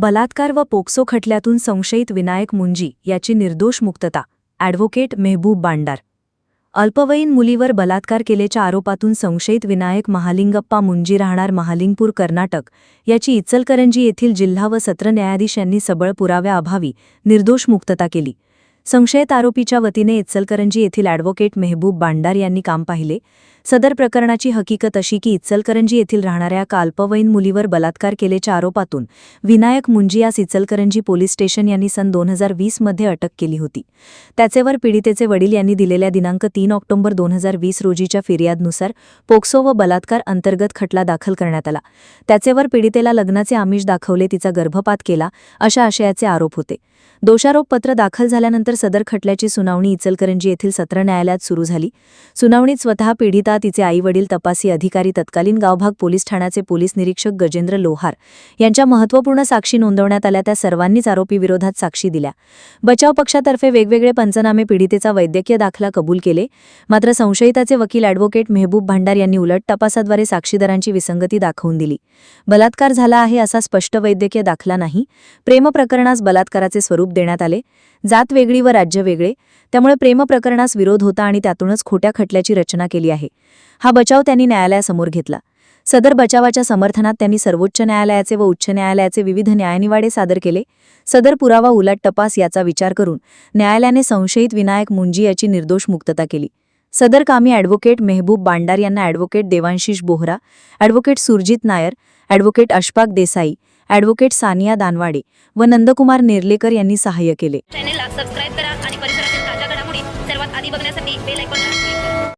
बलात्कार व पोक्सो खटल्यातून संशयित विनायक मुंजी याची निर्दोष मुक्तता ॲडव्होकेट मेहबूब बांडार. अल्पवयीन मुलीवर बलात्कार केल्याच्या आरोपातून संशयित विनायक महालिंगप्पा मुंजी राहणार महालिंगपूर कर्नाटक याची इचलकरंजी येथील जिल्हा व सत्र न्यायाधीश यांनी सबळ पुराव्याअभावी निर्दोष मुक्तता केली. संशयित आरोपीच्या वतीने इचलकरंजी येथील ॲडव्होकेट मेहबूब बांडार यांनी काम पाहिले. सदर प्रकरणाची हकीकत अशी की इचलकरंजी येथील राहणाऱ्या काल्पवयीन मुलीवर बलात्कार केल्याच्या आरोपातून विनायक मुंजी यास इचलकरंजी पोलीस स्टेशन यांनी सन दोन हजार वीसमध्ये अटक केली होती. त्याचेवर पीडितेचे वडील यांनी दिलेल्या दिनांक तीन ऑक्टोबर दोन हजार वीस रोजीच्या फिर्यादनुसार पोक्सो व बलात्कार अंतर्गत खटला दाखल करण्यात आला. त्याचेवर पीडितेला लग्नाचे आमिष दाखवले तिचा गर्भपात केला अशा आशयाचे आरोप होते. दोषारोपपत्र दाखल झाल्यानंतर सदर खटल्याची सुनावणी इचलकरंजी येथील सत्र न्यायालयात सुरू झाली. सुनावणीत स्वतः पीडिता तिचे आईवडील तपासी अधिकारी तत्कालीन गावभाग पोलीस ठाण्याचे पोलीस निरीक्षक गजेंद्र लोहार यांच्या महत्त्वपूर्ण साक्षी नोंदवण्यात आल्या. त्या सर्वांनीच आरोपीविरोधात साक्षी दिल्या. बचाव पक्षातर्फे वेगवेगळे पंचनामे पीडितेचा वैद्यकीय दाखला कबूल केले. मात्र संशयिताचे वकील अॅडव्होकेट मेहबूब भांडार यांनी उलट तपासाद्वारे साक्षीदारांची विसंगती दाखवून दिली. बलात्कार झाला आहे असा स्पष्ट वैद्यकीय दाखला नाही. प्रेम प्रकरणास बलात्काराचे स्वरूप देण्यात आले. जात वेगळी व राज्य वेगळे त्यामुळे प्रेम प्रकरणास विरोध होता आणि त्यातूनच खोट्या खटल्याची रचना केली आहे. हा बचाव त्यांनी न्यायालयासमोर घेतला. सदर बचावाच्या समर्थनात त्यांनी सर्वोच्च न्यायालयाचे व उच्च न्यायालयाचे विविध न्यायनिवाडे सादर केले. सदर पुरावा उलट तपास याचा विचार करून न्यायालयाने संशयित विनायक मुंजी याची निर्दोष मुक्तता केली. सदर कामी ॲडव्होकेट मेहबूब बांडार यांना advocate Devanshish Bohra advocate Surjit Nair advocate Ashfaq Desai advocate Sania Danwade व नंदकुमार नेर्लेकर यांनी सहाय्य केले.